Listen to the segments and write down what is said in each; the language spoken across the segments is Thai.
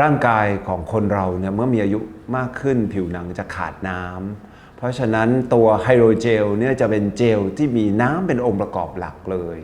ร่างกายของคนเราเนี่ยเมื่อมีอายุมากขึ้นผิวหนังจะขาดน้ำเพราะฉะนั้นตัวไฮโดรเจลเนี่ยจะเป็นเจลที่มีน้ำเป็นองค์ประกอบหลักเลย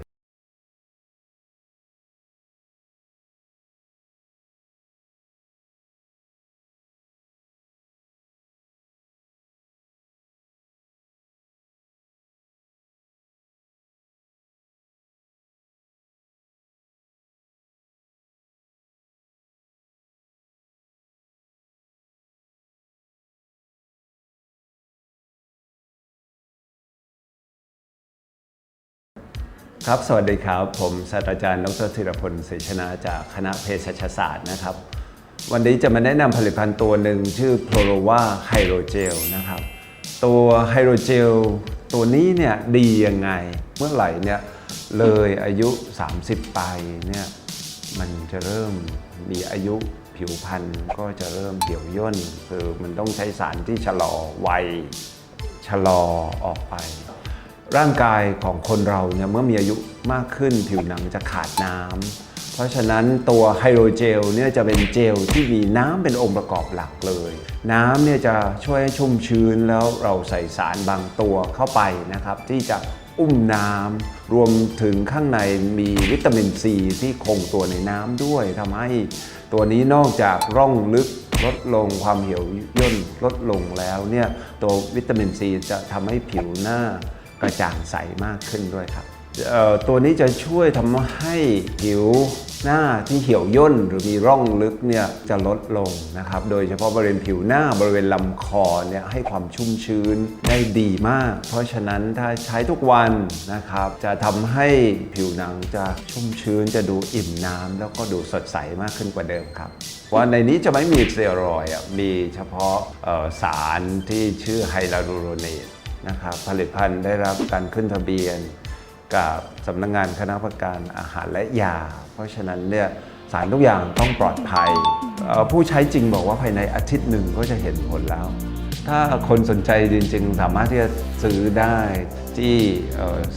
ครับ สวัสดีครับ ผมศาสตราจารย์ ดรธีรพลศรีชนะจากคณะเภสัชศาสตร์นะครับ วันนี้จะมาแนะนำผลิตภัณฑ์ตัวหนึ่งชื่อ p r o l o v a Hydrogel นะครับ ตัวไฮโดรเจลตัวนี้เนี่ยดียังไง เมื่อไหร่เนี่ยเลยอายุ 30 ไปเนี่ยมันจะเริ่มมีอายุผิวพรรณก็จะเริ่มเหี่ยวย่นคือมันต้องใช้สารที่ชะลอวัยชะลอออกไป ร่างกายของคนเราเนี่ยเมื่อมีอายุมากขึ้นผิวหนังจะขาดน้ำเพราะฉะนั้นตัวไฮโดรเจลเนี่ยจะเป็นเจลที่มีน้ำเป็นองค์ประกอบหลักเลย น้ำเนี่ยจะช่วยให้ชุ่มชื้นแล้วเราใส่สารบางตัวเข้าไปนะครับ ที่จะอุ้มน้ำรวมถึงข้างในมีวิตามินซีที่คงตัวในน้ำด้วยทำให้ตัวนี้นอกจากร่องลึกลดลงความเหี่ยวย่นลดลงแล้วเนี่ยตัววิตามินซีจะทำให้ผิวหน้า กระจ่างใสมากขึ้นด้วยครับตัวนี้จะช่วยทำให้ผิวหน้าที่เหี่ยวย่นหรือมีร่องลึกเนี่ยจะลดลงนะครับ โดยเฉพาะบริเวณผิวหน้าบริเวณลำคอเนี่ยให้ความชุ่มชื้นได้ดีมาก เพราะฉะนั้นถ้าใช้ทุกวันนะครับ จะทำให้ผิวหนังจะชุ่มชื้นจะดูอิ่มน้ำแล้วก็ดูสดใสมากขึ้นกว่าเดิมครับว่าในนี้จะไม่มีสเตียรอยมีเฉพาะสารที่ชื่อไฮลาลูโรเนต นะครับผลิตภัณฑ์ได้รับการขึ้นทะเบียน กับสำนักงงานคณะกรรมการอาหารและยา เพราะฉะนั้นเนี่ยสารทุกอย่างต้องปลอดภัย ผู้ใช้จริงบอกว่าภายในอาทิตย์หนึ่งก็จะเห็นผลแล้ว ถ้าคนสนใจจริงๆ สามารถที่จะซื้อได้ที่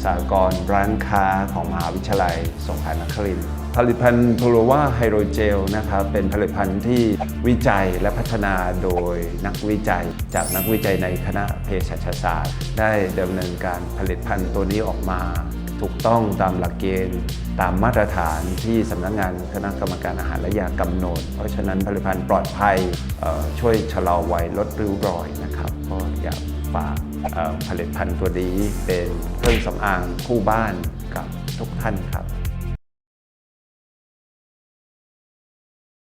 สากลร้านค้าของมหาวิทยาลัยสงขลานครินทร์ผลิตภัณฑ์ทูโรวาไฮโดรเจลนะครับเป็นผลิตภัณฑ์ที่วิจัยและพัฒนาโดยนักวิจัย จากนักวิจัยในคณะเภสัชศาสตร์ ได้ดำเนินการผลิตภัณฑ์ตัวนี้ออกมา ถูกต้องตามหลักเกณฑ์ ตามมาตรฐานที่สำนักงานคณะกรรมการอาหารและยากำหนด เพราะฉะนั้นผลิตภัณฑ์ปลอดภัยช่วยชะลอวัยลดริ้วรอยนะครับก็อยากฝากผลิตภัณฑ์ตัวนี้เป็นเครื่องสำอางคู่บ้านกับทุกท่านครับ